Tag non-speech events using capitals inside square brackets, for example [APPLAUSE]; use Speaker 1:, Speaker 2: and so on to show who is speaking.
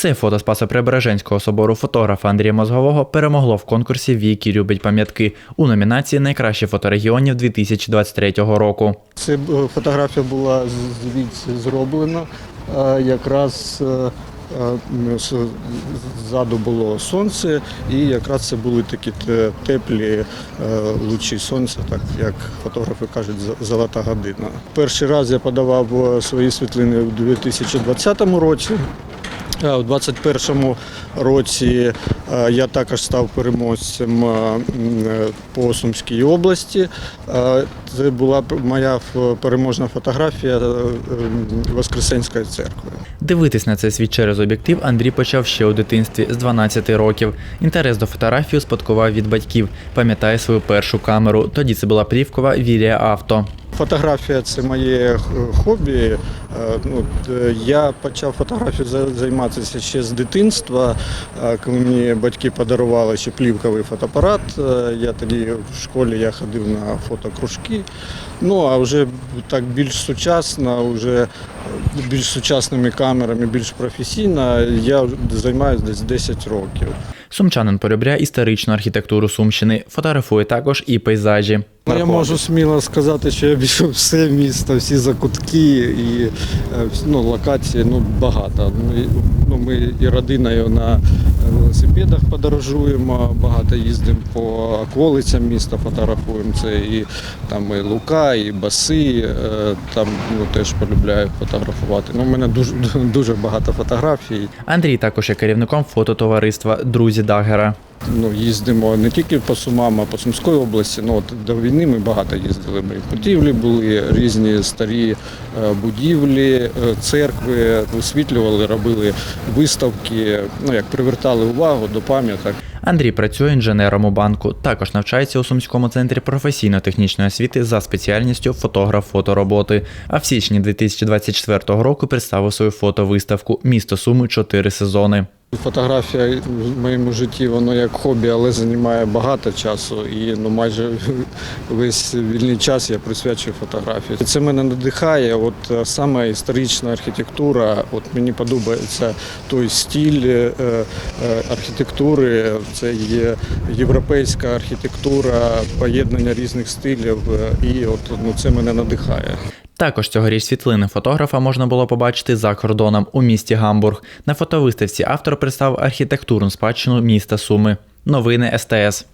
Speaker 1: Це фото Спасо-Преображенського собору фотографа Андрія Мозгового перемогло в конкурсі Віки любить пам'ятки у номінації Найкраще фото регіонів 2023 року.
Speaker 2: Це е, фотографія була звідси зроблена. е, Якраз е, ззаду було сонце, і якраз це були такі теплі лучі сонця, так як фотографи кажуть, «зо- золота година. Перший раз я подавав свої світлини у 2020 році. У 2021 році е, я також став переможцем е, е, по Сумській області. Це була моя переможна фотографія Воскресенської церкви.
Speaker 1: Дивитись на цей світ через об'єктив Андрій почав ще у дитинстві з 12 років. Інтерес до фотографії спадкував від батьків. Пам'ятає свою першу камеру. Тоді це була плівкова Вілія Авто.
Speaker 2: Фотографія це моє е, хобі. Е, Ну, е, я почав фотографію займатися ще з дитинства, коли мені батьки подарували ще плівковий фотоапарат. Я тоді в школі я ходив на фотокружки. Ну а вже так більш сучасно, вже більш сучасними камерами, більш професійно. Я займаюся десь 10 років.
Speaker 1: Сумчанин полюбляє історичну архітектуру Сумщини, фотографує також і пейзажі.
Speaker 2: Ну, Я можу сміло сказати, що я обійшов все місто, всі закутки і е, ну, локації ну, багато. Ну, Ну, ми і родиною на велосипедах подорожуємо, багато їздимо по околицям міста, фотографуємо. Це і там і Лука, і Баси. е, Там ну, теж полюбляю фотографувати. Ну, у мене дуже, дуже багато фотографій.
Speaker 1: Андрій також є керівником фототовариства Друзі Дагера.
Speaker 2: Ну, їздимо не тільки по Сумам, а по Сумській області. Ну, от до війни ми багато їздили. Ми будівлі були, різні старі е, будівлі, е, церкви висвітлювали, робили виставки, ну, як привертали увагу до пам'яток.
Speaker 1: Андрій працює інженером у банку. Також навчається у Сумському центрі професійно-технічної освіти за спеціальністю фотограф фотороботи. А в січні 2024 року представив свою фотовиставку Місто Суми чотири сезони.
Speaker 2: Фотографія в моєму житті воно як хобі, але займає багато часу. І ну майже [LAUGHS] весь вільний час я присвячую фотографії. Це мене надихає. От е, саме історична архітектура. От мені подобається той стиль е, е, архітектури. Це є європейська архітектура, поєднання різних стилів. І от ну це мене надихає.
Speaker 1: Також цьогоріч світлини фотографа можна було побачити за кордоном у місті Гамбург. На фотовиставці автор представив архітектурну спадщину міста Суми. Новини СТС.